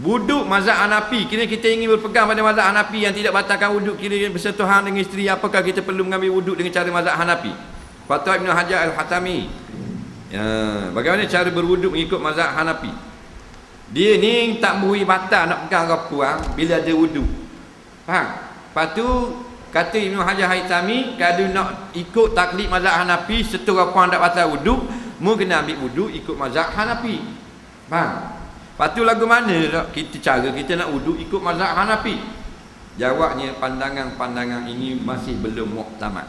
Wuduk mazhab Hanafi, kira kita ingin berpegang pada mazhab Hanafi yang tidak batalkan wuduk kira bersentuhan dengan isteri, apakah kita perlu mengambil wuduk dengan cara mazhab Hanafi? Fatwa Ibn Hajar Al-Hatami. Ya, bagaimana cara berwuduk mengikut mazhab Hanafi? Dia ni tak mui batal nak pegang apa puang bila ada wuduk. Faham? Lepas tu kata Ibn Hajar Al-Hatami kalau nak ikut taklid mazhab Hanafi setelah puang tak batal wuduk, mu kena ambil wuduk ikut mazhab Hanafi. Faham? Lepas tu lagu mana tak? kita cara kita nak wuduk ikut mazhab Hanafi? Jawabnya pandangan-pandangan ini masih belum muktamad.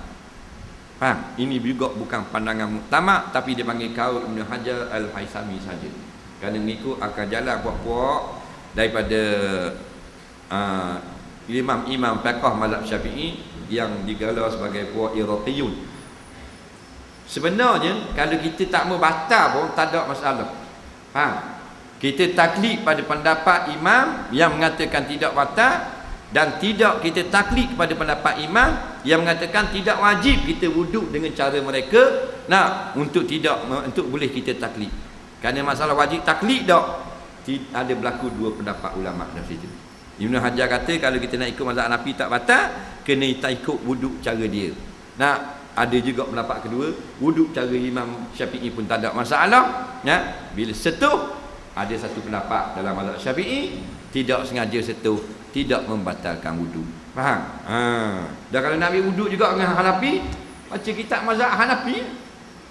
Faham? Ini juga bukan pandangan muktamad tapi dia panggil kaul Ibn Hajar Al-Haisami saja. Kerana mengikut akan jalan puak-puak daripada uh, imam-imam fiqh mazhab Syafi'i yang digelar sebagai puak Iraqiyun. Sebenarnya kalau kita tak mau batal pun tak ada masalah. Faham? Kita taklid pada pendapat imam yang mengatakan tidak batal dan tidak kita taklid kepada pendapat imam yang mengatakan tidak wajib kita wuduk dengan cara mereka nak untuk tidak untuk boleh kita taklid. Kerana masalah wajib taklid tak ada berlaku dua pendapat ulama dalam situ. Ibn Hajar kata kalau kita nak ikut mazhab Hanafi tak batal, kena kita ikut wuduk cara dia. Nak ada juga pendapat kedua, wuduk cara Imam Syafi'i pun tak ada masalah, ya. Bila setuh ada satu pendapat dalam mazhab Syafi'i tidak sengaja setuh tidak membatalkan wudu. Faham? Ha. Dan kalau nak ambil wudu juga dengan Hanafi, baca kitab mazhab Hanafi.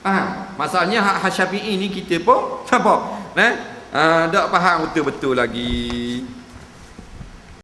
Faham? Masalahnya hak Syafi'i ni kita pun apa? Eh? Ha, tak faham betul-betul lagi.